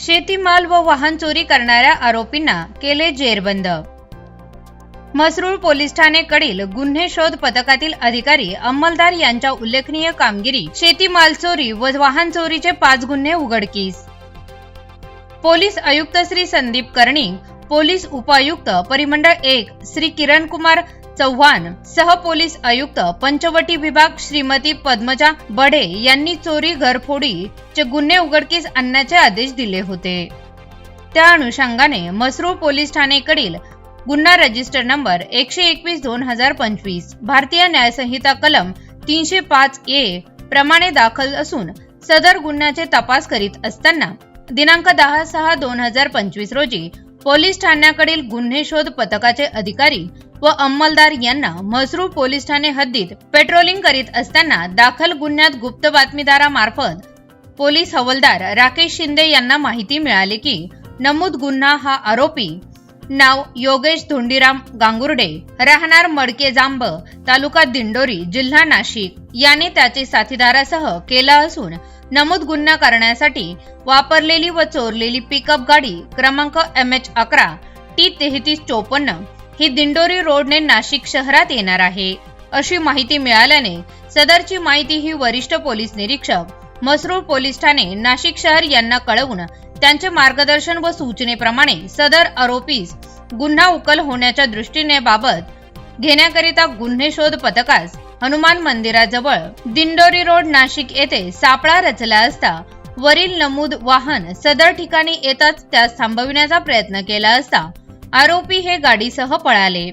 शेतीमाल व वाहन चोरी करणाऱ्या आरोपींना केले जेरबंद. मसरूळ पोलीस ठाणेकडील गुन्हे शोध पथकातील अधिकारी अंमलदार यांच्या उल्लेखनीय कामगिरी शेतीमाल चोरी व वाहन चोरीचे पाच गुन्हे उघडकीस. पोलीस आयुक्त श्री संदीप कर्णिक पोलीस उपायुक्त परिमंडळ एक श्री किरण कुमार चव्हाण सह पोलीस आयुक्त पंचवटी विभाग श्रीमती पद्मजा बढे यांनी चोरी घरफोडी चे गुन्हे उघडकीस आणण्याचे आदेश दिले होते. त्या अनुषंगाने मसरूळ पोलीस ठाणेकडील गुन्हा रजिस्टर नंबर एकशे एकवीस दोन हजार पंचवीस भारतीय न्यायसंहिता कलम तीनशे पाच ए प्रमाणे दाखल असून सदर गुन्ह्याचे तपास करीत असताना दिनांक दहा सहा दोन हजार पंचवीस रोजी पोलीस ठाण्याकडील गुन्हे शोध पथकाचे अधिकारी व अंमलदार यांना म्हसरूळ पोलीस ठाणे हद्दीत पेट्रोलिंग करीत असताना दाखल गुन्ह्यात गुप्त बातमीदारामार्फत पोलीस हवालदार राकेश शिंदे यांना माहिती मिळाली की नमूद गुन्हा हा आरोपी नाव योगेश धोंडीराम गांगुर्डे राहणार मडके जांब तालुका दिंडोरी जिल्हा नाशिक. याने त्याचे साथीदारासह केला असून नमूद गुन्हा करण्यासाठी वापरलेली व चोरलेली पिकअप गाडी क्रमांक एम एच अकरा टी तेहतीस चोपन्न ही दिंडोरी रोडने नाशिक शहरात येणार आहे. अशी माहिती मिळाल्याने सदरची माहिती ही वरिष्ठ पोलीस निरीक्षक मसरूळ पोलीस ठाणे नाशिक शहर यांना कळवून त्यांचे मार्गदर्शन व सूचनेप्रमाणे सदर आरोपीस गुन्हा उकल होण्याच्या दृष्टीने बाबत घेण्याकरिता गुन्हे शोध पथकास हनुमान मंदिराजवळ दिंडोरी रोड नाशिक येथे सापळा रचला असता वरील नमूद वाहन सदर ठिकाणी येताच त्यास थांबविण्याचा प्रयत्न केला असता आरोपी हे गाडीसह पळाले.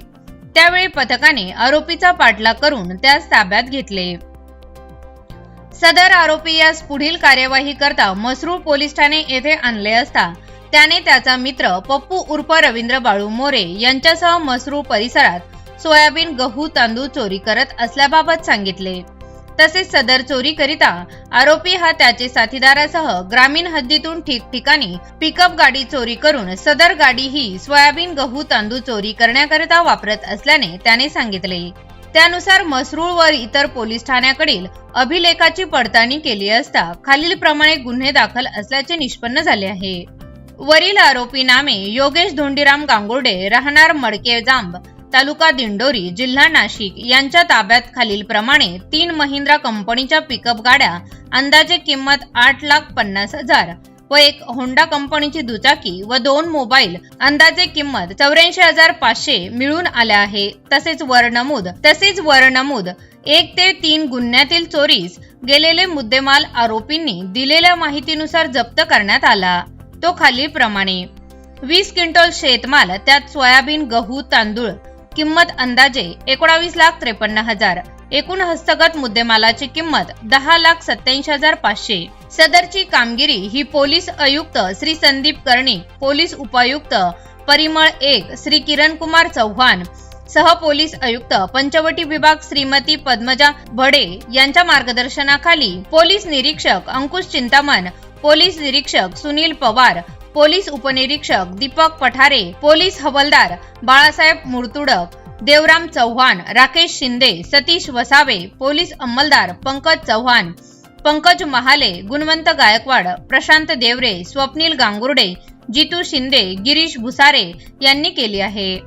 त्यावेळी पथकाने आरोपीचा पाठलाग करून त्यास ताब्यात घेतले. सदर आरोपी यास पुढील कार्यवाही करता मसरूळ पोलीस ठाणे येथे आणले असता. त्याने त्याचा मित्र पप्पू उर्फ रवींद्र बाळू मोरे यांच्यासह मसरूळ परिसरात सोयाबीन गहू तांदूळ चोरी करत असल्याबाबत सांगितले. तसेच सदर चोरीकरिता आरोपी हा त्याचे साथीदारासह ग्रामीण हद्दीतून ठिकठिकाणी पिकअप गाडी चोरी करून सदर गाडी ही सोयाबीन गहू तांदूळ चोरी करण्याकरिता वापरत असल्याने त्याने सांगितले. त्यानुसार मसरूळ व इतर पोलीस ठाण्याकडील अभिलेखाची पडताळणी केली असता खालीलप्रमाणे गुन्हे दाखल असल्याचे निष्पन्न झाले आहे. वरील आरोपी नामे योगेश धोंडीराम गांगुर्डे राहणार मडके जांब तालुका दिंडोरी जिल्हा नाशिक यांच्या ताब्यात खालील प्रमाणे तीन महिंद्रा कंपनीच्या पिकअप गाड्या अंदाजे किंमत आठ लाख पन्नास हजार व एक होंडा कंपनीची दुचाकी व दोन मोबाईल अंदाजे किंमत चौऱ्याऐंशी हजार पाचशे मिळून आल्या आहे. तसेच वर नमूद तसेच वर नमूद एक ते तीन गुन्ह्यातील चोरीस गेलेले मुद्देमाल आरोपींनी दिलेल्या माहितीनुसार जप्त करण्यात आला. तो खालीलप्रमाणे वीस क्विंटल शेतमाल त्यात सोयाबीन गहू तांदूळ किंमत अंदाजे एकोणावीस लाख त्रेपन्न हजार एकूण हस्तगत मुद्देमालाची किंमत दहा लाख सत्याऐंशी हजार पाचशे. सदरची कामगिरी ही पोलीस आयुक्त श्री संदीप कर्णिक पोलीस उपायुक्त परिमळ एक श्री किरण कुमार चव्हाण सह पोलीस आयुक्त पंचवटी विभाग श्रीमती पद्मजा भडे यांच्या मार्गदर्शनाखाली पोलीस निरीक्षक अंकुश चिंतामण पोलीस निरीक्षक सुनील पवार पोलीस उपनिरीक्षक दीपक पठारे पोलीस हवालदार बाळासाहेब मुरतुडक देवराम चव्हाण राकेश शिंदे सतीश वसावे पोलीस अंमलदार पंकज चव्हाण पंकज महाले गुणवंत गायकवाड प्रशांत देवरे स्वप्नील गांगुर्डे जितू शिंदे गिरीश भुसारे यांनी केली आहे.